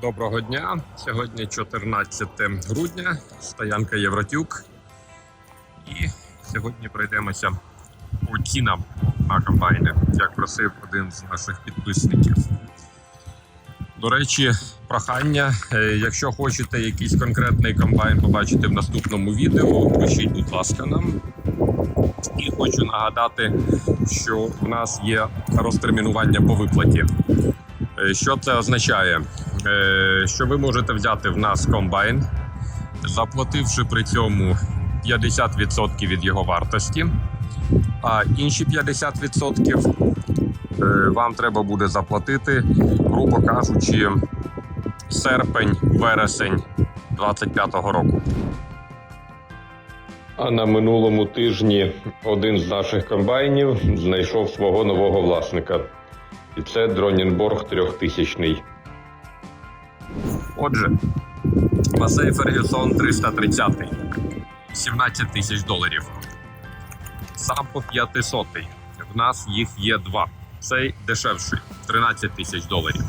Доброго дня. Сьогодні 14 грудня, стоянка Євротюк. І сьогодні пройдемося по цінам на комбайни, як просив один з наших підписників. До речі, прохання. е, Якщо хочете якийсь конкретний комбайн побачити в наступному відео, пишіть, будь ласка, нам. І хочу нагадати, що в нас є розтермінування по виплаті. Е, Що це означає? Е, Що ви можете взяти в нас комбайн, заплативши при цьому 50% від його вартості, а інші 50% е, вам треба буде заплатити, грубо кажучи, серпень, вересень 25-го року. А на минулому тижні один з наших комбайнів знайшов свого нового власника. І це Дронінборг 3000. Отже, Масей Фергюсон 330. 17 тисяч доларів. Сам по 500. В нас їх є два. Цей дешевший 13 тисяч доларів.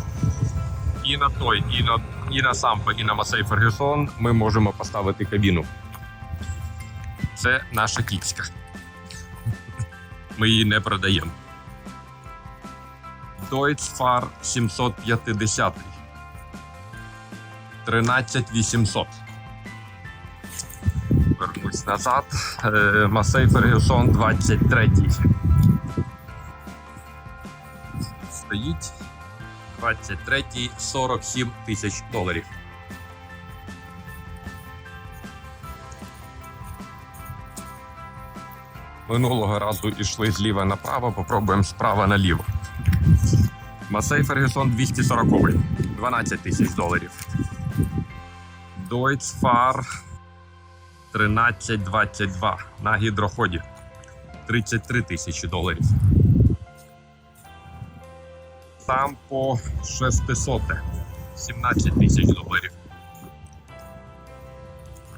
І на той, і на, і на Сампо, і на Масей Фергюсон ми можемо поставити кабіну. Це наша кіцька. Ми її не продаємо. Deutz Fahr 750. 13800. Вернусь назад. Е, Масей Фергюсон 23. Стоїть. 23 47 тисяч доларів. Минулого разу йшли зліва направо, попробуємо справа наліво. Масей Фергюсон 240 12 тисяч доларів. Deutz Fahr 1322 на гідроході 33 тисячі доларів. Там по 600 17 тисяч доларів.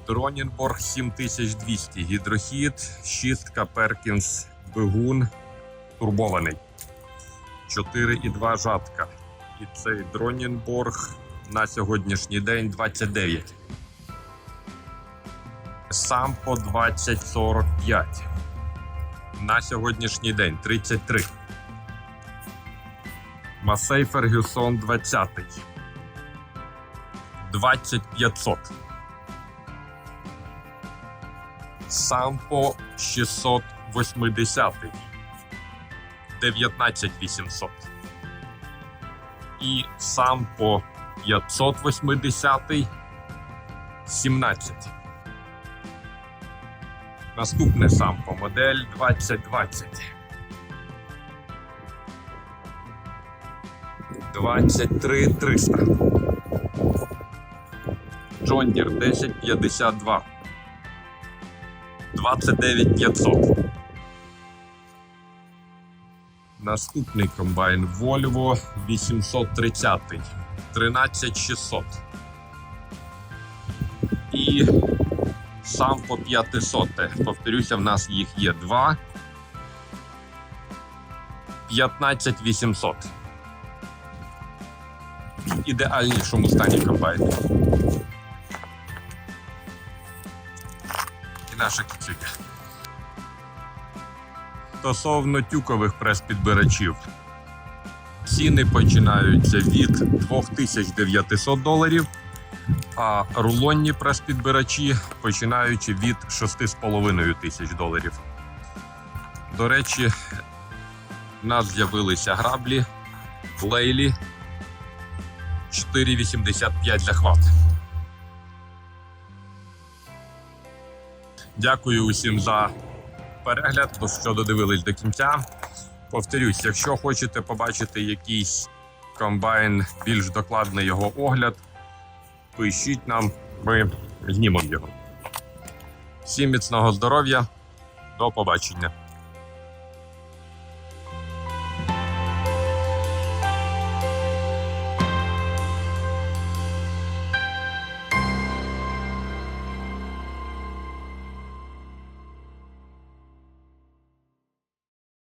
Дронінборг 7200 гідрохід, шістка Перкінс, двигун турбований. 4,2 жатка. І цей Дронінборг на сьогоднішній день 29. Сам по 2045. На сьогоднішній день 33. Масей Фергюсон 20. 2500. Сампо 680. 19800. І сам по 580 17. Наступне сампо модель 2020. 23 300. John Deere 1052. 29 500. Наступний комбайн Volvo 830 13600. І сам по 500. Повторюся, в нас їх є два. 15800. В ідеальнішому стані комбайн. І наша кіцюка. Стосовно тюкових прес-підбирачів. Ціни починаються від 2900 доларів, а рулонні прес-підбирачі починаючи від 6,5 тисяч доларів. До речі, в нас з'явилися граблі Лейлі 4,85 захват. Дякую усім за перегляд, що додивились до кінця. Повторюсь, якщо хочете побачити якийсь комбайн, більш докладний його огляд, пишіть нам, ми знімемо його. Всім міцного здоров'я, до побачення.